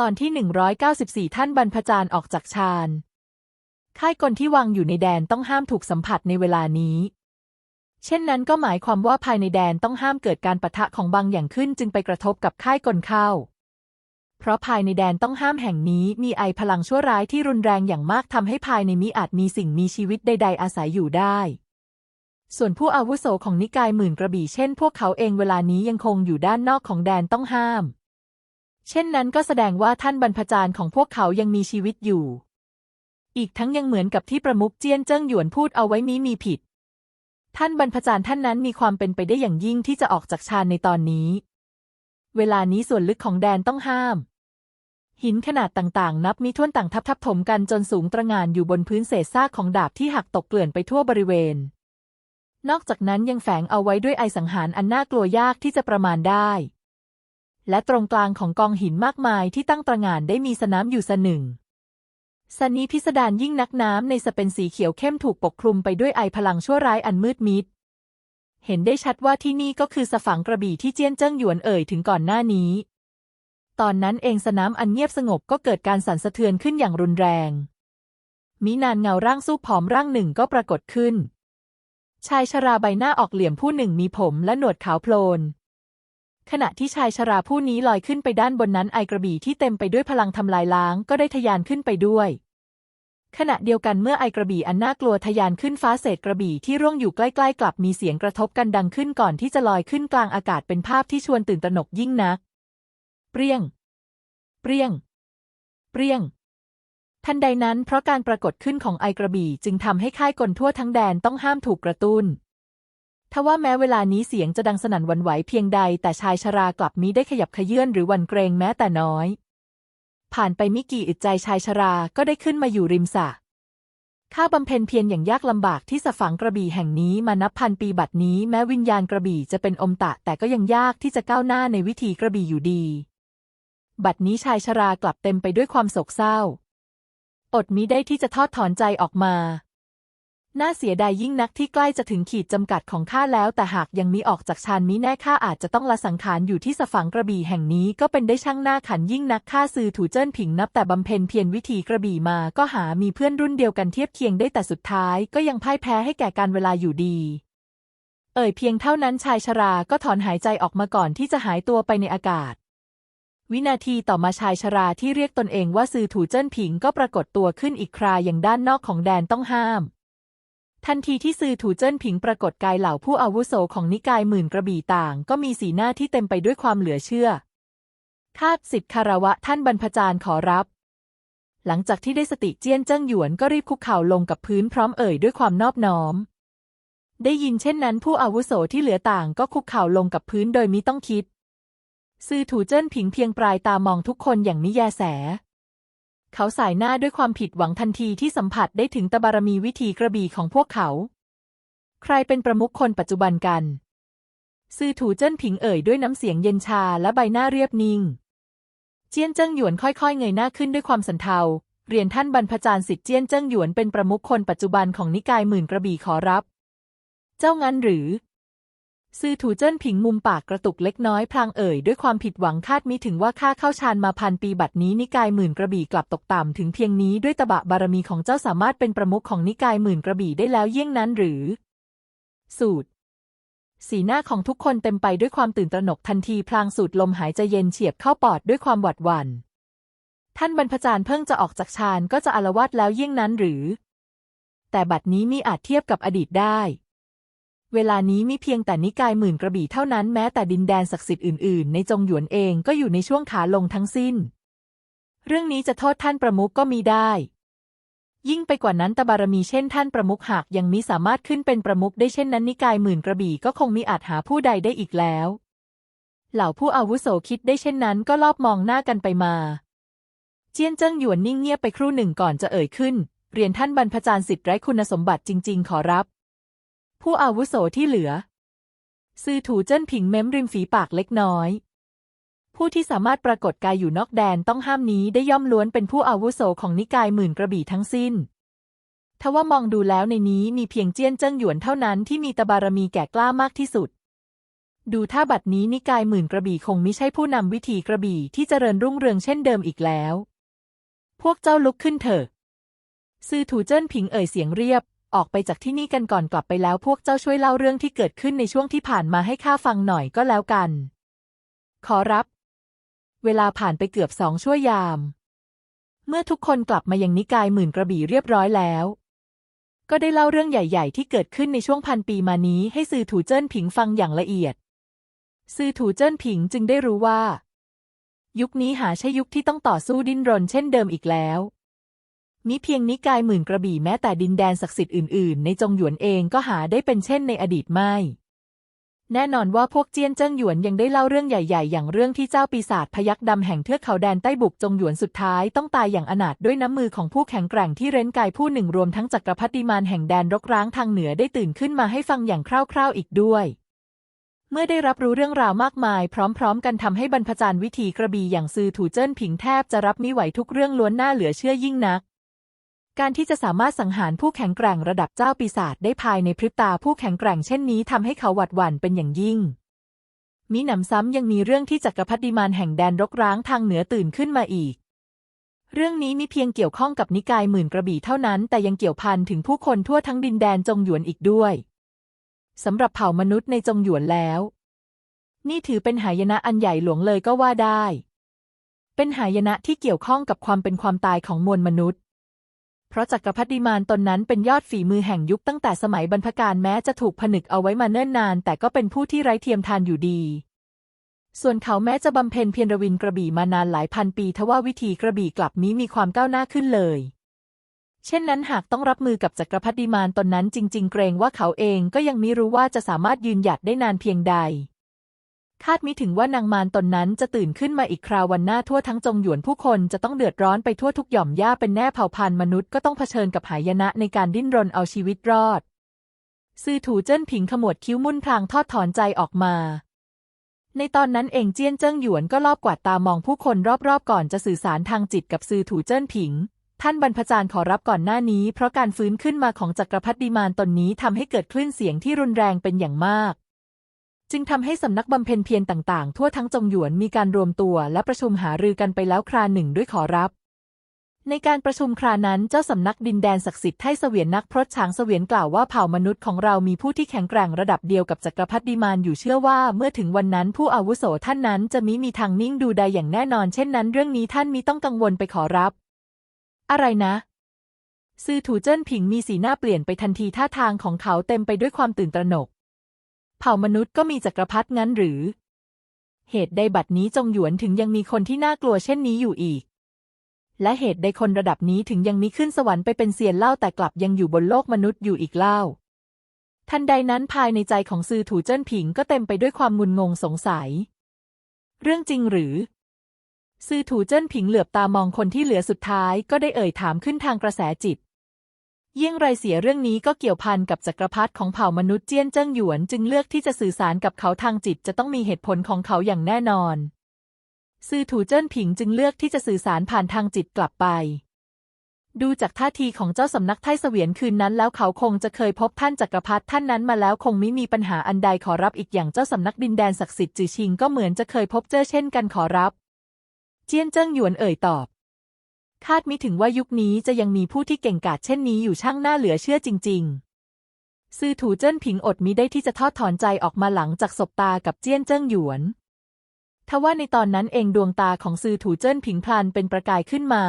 ตอนที่ 194 ท่านบรรพจารย์ออกจากฌาน ค่ายกลที่วางอยู่ในแดนต้องห้ามถูกสัมผัสในเวลานี้ เช่นนั้นก็หมายความว่าภายในแดนต้องห้ามเกิดการปะทะของบางอย่างขึ้นจึงไปกระทบกับค่ายกลเข้า เพราะภายในแดนต้องห้ามแห่งนี้มีไอพลังชั่วร้ายที่รุนแรงอย่างมากทำให้ภายในมิอาจมีสิ่งมีชีวิตใด ๆ อาศัยอยู่ได้ ส่วนผู้อาวุโสของนิกายหมื่นกระบี่เช่น พวกเขาเองเวลานี้ยังคงอยู่ด้านนอกของแดนต้องห้าม เช่นนั้นก็แสดงว่าท่านบรรพจารย์ของพวกเขายังมีชีวิตอยู่ อีกทั้งยังเหมือนกับที่ประมุขเจี้ยนเจิ้งหยวนพูดเอาไว้มีมีผิด ท่านบรรพจารย์ท่านนั้นมีความเป็นไปได้อย่างยิ่งที่จะออกจากฌานในตอนนี้ เวลานี้ส่วนลึกของแดนต้องห้าม หินขนาดต่างๆ นับมีท่วนต่างทับทับถมกันจนสูงตระงานอยู่บนพื้นเศษซากของดาบที่หักตกเกลื่อนไปทั่วบริเวณ นอกจากนั้นยังแฝงเอาไว้ด้วยไอสังหารอันน่ากลัวยากที่จะประมาณได้ และตรงกลางของกองหินมากมายที่ตั้งตระหง่านได้มีสนามอยู่สหนึ่งสนี้พิสดารยิ่งนักน้ำในสเป็นสีเขียวเข้มถูกปกคลุมไปด้วยไอพลังชั่วร้ายอันมืดมิด เห็นได้ชัดว่าที่นี่ก็คือสฝังกระบี่ที่เจี้ยนเจิ้งหยวนเอ่ยถึงก่อนหน้านี้ ตอนนั้นเองสนามอันเงียบสงบก็เกิดการสั่นสะเทือนขึ้นอย่างรุนแรง มินานเงาร่างสู้ผอมร่างหนึ่งก็ปรากฏขึ้น ชายชราใบหน้าออกเหลี่ยมผู้หนึ่งมีผมและหนวดขาวโพลน ขณะที่ชายชราผู้นี้ลอยขึ้นไปด้านบนนั้นไอกระบี่ที่เต็มไปด้วยพลังทำลายล้างก็ได้ทะยานขึ้นไปด้วย ขณะเดียวกันเมื่อไอกระบี่อันน่ากลัวทะยานขึ้นฟ้าเศษกระบี่ที่ร่วงอยู่ใกล้ๆ กลับมีเสียงกระทบกันดังขึ้นก่อนที่จะลอยขึ้นกลางอากาศเป็นภาพที่ชวนตื่นตระหนกยิ่งนัก เปรี้ยง เปรี้ยง เปรี้ยงทันใดนั้นเพราะการปรากฏขึ้นของไอกระบี่จึงทำให้ค่ายกลทั่วทั้งแดนต้องห้ามถูกกระตุ้น ทว่าแม้เวลานี้เสียงจะดังสนั่นวันไหวเพียงใด แต่ชายชรากลับมิได้ขยับขยื่นหรือหวันเกรงแม้แต่น้อย ผ่านไปมิกี่อึดใจชายชราก็ได้ขึ้นมาอยู่ริมสระข้าบำเพ็ญเพียรอย่างยากลำบากที่สฝังกระบี่แห่งนี้มานับพันปีบัดนี้แม้วิญญาณกระบี่จะเป็นอมตะ แต่ก็ยังยากที่จะก้าวหน้าในวิถีกระบี่อยู่ดี บัดนี้ชายชรากลับเต็มไปด้วยความโศกเศร้า อดมิได้ที่จะทอดถอนใจออกมา น่าเสียดายยิ่งนักที่ใกล้จะถึงขีดจำกัดของข้าแล้ว แต่หากยังมีออกจากชานมิแน่ข้าอาจจะต้องละสังขารอยู่ที่สฝังกระบี่แห่งนี้ก็เป็นได้ช่างหน้าขันยิ่งนักข้าซือถูเจิ้นผิงนับแต่บำเพ็ญเพียรวิธีกระบี่มาก็หามีเพื่อนรุ่นเดียวกันเทียบเคียงได้แต่สุดท้ายก็ยังพ่ายแพ้ให้แก่การเวลาอยู่ดี เอ่ยเพียงเท่านั้นชายชราก็ถอนหายใจออกมาก่อนที่จะหายตัวไปในอากาศ วินาทีต่อมาชายชราที่เรียกตนเองว่าซือถูเจิ้นผิงก็ปรากฏตัวขึ้นอีกคราอย่างด้านนอกของแดนต้องห้าม ทันทีที่ซือถูเจิ้นผิงปรากฏกายเหล่าผู้อาวุโสของนิกายหมื่นกระบี่ต่าง ก็มีสีหน้าที่เต็มไปด้วยความเหลือเชื่อข้าสิทธิ์คารวะท่านบรรพจารย์ขอรับ หลังจากที่ได้สติเจี้ยนเจิ้งหยวนก็รีบคุกเข่าลงกับพื้นพร้อมเอ่ยด้วยความนอบน้อม ได้ยินเช่นนั้นผู้อาวุโสที่เหลือต่างก็คุกเข่าลงกับพื้นโดยมิต้องคิดซือถูเจิ้นผิงเพียงปลายตามองทุกคนอย่างนิแยแส เขาสายหน้าด้วยความผิดหวังทันทีที่สัมผัสได้ถึงตบารมีวิธีกระบี่ของพวกเขา ใครเป็นประมุขคนปัจจุบันกัน ซื่อถูเจิ้นผิงเอ่ยด้วยน้ำเสียงเย็นชาและใบหน้าเรียบนิ่ง เจี้ยนเจิ้งหยวนค่อยๆ เงยหน้าขึ้นด้วยความสันเทา เรียนท่านบรรพจารย์สิทธิ์เจี้ยนเจิ้งหยวนเป็นประมุขคนปัจจุบันของนิกายหมื่นกระบี่ขอรับ เจ้างั้นหรือ ซือถูเจิ้นผิงมุมปากกระตุกเล็กน้อยพลางเอ่ยด้วยความผิดหวังคาดมิถึงว่าข้าเข้าฌานมาพันปีบัดนี้นิกายหมื่นกระบี่กลับตกต่ำถึงเพียงนี้ด้วยตบะบารมีของเจ้าสามารถเป็นประมุขของนิกายหมื่นกระบี่ได้แล้วเยี่ยงนั้นหรือ สูตร สีหน้าของทุกคนเต็มไปด้วยความตื่นตระหนกทันทีพลางสูดลมหายใจเย็นเฉียบเข้าปอดด้วยความหวาดหวัน่นท่านบรรพจารย์เพิ่งจะออกจากฌานก็จะอารวาสแล้วเยี่ยงนั้นหรือ แต่บัดนี้มิอาจเทียบกับอดีตได้ เวลานี้มิเพียงแต่นิกายหมื่นกระบี่เท่านั้นแม้แต่ดินแดนศักดิ์สิทธิ์อื่นๆ ในจงหยวนเองก็อยู่ในช่วงขาลงทั้งสิ้น เรื่องนี้จะโทษท่านประมุขก็มีได้ ยิ่งไปกว่านั้นตบารมีเช่นท่านประมุขหากยังมิสามารถขึ้นเป็นประมุขได้เช่นนั้นนิกายหมื่นกระบี่ก็คงมิอาจหาผู้ใดได้อีกแล้ว เหล่าผู้อาวุโสคิดได้เช่นนั้นก็รอบมองหน้ากันไปมา เจียนเจิ้งหยวนนิ่งเงียบไปครู่หนึ่งก่อนจะเอ่ยขึ้น เรียนท่านบรรพจารย์สิทธิ์ไร้คุณสมบัติจริง ๆ ขอรับ ผู้อาวุโสที่เหลือ ซือถูเจิ้นผิงเม้มริมฝีปากเล็กน้อย ผู้ที่สามารถปรากฏกายอยู่นอกแดนต้องห้ามนี้ได้ย่อมล้วนเป็นผู้อาวุโสของนิกายหมื่นกระบี่ทั้งสิ้นทว่ามองดูแล้วในนี้มีเพียงเจี้ยนเจิ้งหยวนเท่านั้นที่มีตบารมีแก่กล้ามากที่สุด ดูท่าบัดนี้นิกายหมื่นกระบี่คงไมิใช่ผู้นำวิธีกระบี่ที่เจริญรุ่งเรืองเช่นเดิมอีกแล้ว พวกเจ้าลุกขึ้นเถอะซือถูเจิ้นผิงเอ่ยเสียงเรียบ ออกไปจากที่นี่กันก่อนกลับไปแล้วพวกเจ้าช่วยเล่าเรื่องที่เกิดขึ้นในช่วงที่ผ่านมาให้ข้าฟังหน่อยก็แล้วกัน ขอรับ เวลาผ่านไปเกือบสองชั่วยาม เมื่อทุกคนกลับมายังนิกายหมื่นกระบี่เรียบร้อยแล้ว ก็ได้เล่าเรื่องใหญ่ๆ ที่เกิดขึ้นในช่วงพันปีมานี้ให้ซือถูเจิ้นผิงฟังอย่างละเอียด ซือถูเจิ้นผิงจึงได้รู้ว่า ยุคนี้หาใช่ยุคที่ต้องต่อสู้ดิ้นรนเช่นเดิมอีกแล้ว มิเพียงนิกายหมื่นกระบี่แม้แต่ดินแดนศักดิ์สิทธิ์อื่นๆ ในจงหยวนเองก็หาได้เป็นเช่นในอดีตไม่แน่นอนว่าพวกเจียนเจิ้งหยวนยังได้เล่าเรื่องใหญ่ๆ อย่างเรื่องที่เจ้าปีศาจพยักดำแห่งเทือกเขาแดนใต้บุกจงหยวนสุดท้ายต้องตายอย่างอนาถด้วยน้ำมือของผู้แข็งแกร่งที่เร้นกายผู้หนึ่งรวมทั้งจักรพรรดิมานแห่งแดนรกร้างทางเหนือได้ตื่นขึ้นมาให้ฟังอย่างคร่าวๆอีกด้วย เมื่อได้รับรู้เรื่องราวมากมาย พร้อมๆ กันทำให้บรรพจารย์วิธีกระบี่อย่างซือถูเจิ้นผิงแทบจะรับมิไหวทุกเรื่องล้วนหน้าเหลือเชื่อยิ่งนัก การที่จะสามารถสังหารผู้แข็งแกร่งระดับเจ้าปีศาจได้ภายในพริบตาผู้แข็งแกร่งเช่นนี้ทำให้เขาหวาดหวั่นเป็นอย่างยิ่ง มิหนำซ้ำยังมีเรื่องที่จักรพรรดิมานแห่งแดนรกร้างทางเหนือตื่นขึ้นมาอีก เรื่องนี้มิเพียงเกี่ยวข้องกับนิกายหมื่นกระบี่เท่านั้น แต่ยังเกี่ยวพันถึงผู้คนทั่วทั้งดินแดนจงหยวนอีกด้วยสำหรับเผ่ามนุษย์ในจงหยวนแล้ว นี่ถือเป็นหายนะอันใหญ่หลวงเลยก็ว่าได้ เป็นหายนะที่เกี่ยวข้องกับความเป็นความตายของมวลมนุษย์ เพราะจักรพรรดิมานตนนั้นเป็นยอดฝีมือแห่งยุคตั้งแต่สมัยบรรพกาลแม้จะถูกผนึกเอาไว้มาเนิ่นนาน แต่ก็เป็นผู้ที่ไร้เทียมทานอยู่ดี ส่วนเขาแม้จะบำเพ็ญเพียรระวินกระบี่มานานหลายพันปีทว่าวิธีกระบี่กลับนี้มีความก้าวหน้าขึ้นเลย เช่นนั้นหากต้องรับมือกับจักรพรรดิมานตนนั้นจริง ๆ เกรงว่าเขาเองก็ยังไมิรู้ว่าจะสามารถยืนหยัดได้นานเพียงใด คาดมิถึงว่านางมารตนนั้นจะตื่นขึ้นมาอีกคราววันหน้าทั่วทั้งจงหยวนผู้คนจะต้องเดือดร้อนไปทั่วทุกหย่อมย่าเป็นแน่เผ่าพันธุ์มนุษย์ก็ต้องเผชิญกับหายนะในการดิ้นรนเอาชีวิตรอด ซื่อถูเจิ้นผิงขมวดคิ้วมุ่นพลางทอดถอนใจออกมา ในตอนนั้นเองเจี้ยนเจิ้งหยวนก็รอบกวาดตามองผู้คนรอบๆ ก่อนจะสื่อสารทางจิตกับซื่อถูเจิ้นผิงท่านบรรพจารย์ขอรับก่อนหน้านี้ เพราะการฟื้นขึ้นมาของจักรพรรดิมานตนนี้ทำให้เกิดคลื่นเสียงที่รุนแรงเป็นอย่างมาก จึงทำให้สำนักบำเพ็ญเพียรต่างๆ ทั่วทั้งจงหยวนมีการรวมตัวและประชุมหารือกันไปแล้วคราหนึ่งด้วยขอรับ ในการประชุมครานั้นเจ้าสำนักดินแดนศักดิ์สิทธิ์ไทเสวียนนักพรตช้างเสวียนกล่าวว่าเผ่ามนุษย์ของเรามีผู้ที่แข็งแกร่งระดับเดียวกับจักรพรรดิมานอยู่เชื่อว่า เมื่อถึงวันนั้นผู้อาวุโสท่านนั้นจะมิมีทางนิ่งดูใดอย่างแน่นอน เช่นนั้น เรื่องนี้ท่านมิต้องกังวลไปขอรับ อะไรนะซือถูเจิ้นผิงมีสีหน้าเปลี่ยนไปทันทีท่าทางของเขาเต็มไปด้วยความตื่นตระหนก เผ่ามนุษย์ก็มีจักรพรรดิงั้นหรือ เหตุใดบัดนี้จงหยวนถึงยังมีคนที่น่ากลัวเช่นนี้อยู่อีก และเหตุใดคนระดับนี้ถึงยังมิขึ้นสวรรค์ไปเป็นเซียนเล่าแต่กลับยังอยู่บนโลกมนุษย์อยู่อีกเล่า ทันใดนั้นภายในใจของซือถูเจิ้นผิงก็เต็มไปด้วยความงุนงงสงสัย เรื่องจริงหรือซือถูเจิ้นผิงเหลือบตามองคนที่เหลือสุดท้ายก็ได้เอ่ยถามขึ้นทางกระแสจิต เยี่ยงไรเสียเรื่องนี้ก็เกี่ยวพันกับจักรพรรดิของเผ่ามนุษย์เจี้ยนเจิ้งหยวนจึงเลือกที่จะสื่อสารกับเขาทางจิตจะต้องมีเหตุผลของเขาอย่างแน่นอน ซือถูเจิ้นผิงจึงเลือกที่จะสื่อสารผ่านทางจิตกลับไป ดูจากท่าทีของเจ้าสำนักไทเสวียนคืนนั้นแล้วเขาคงจะเคยพบท่านจักรพรรดิท่านนั้นมาแล้วคงไม่มีปัญหาอันใดขอรับอีกอย่างเจ้าสำนักดินแดนศักดิ์สิทธิ์จือชิงก็เหมือนจะเคยพบเจอเช่นกันขอรับ เจี้ยนเจิ้งหยวนเอ่ยตอบ คาดมิถึงว่ายุคนี้จะยังมีผู้ที่เก่งกาจเช่นนี้อยู่ช่างน่าเหลือเชื่อจริง ๆ ซือถูเจิ้นผิงอดมิได้ที่จะทอดถอนใจออกมาหลังจากสบตากับเจี้ยนเจิ้งหยวนทว่าในตอนนั้นเองดวงตาของซือถูเจิ้นผิงพลันเป็นประกายขึ้นมา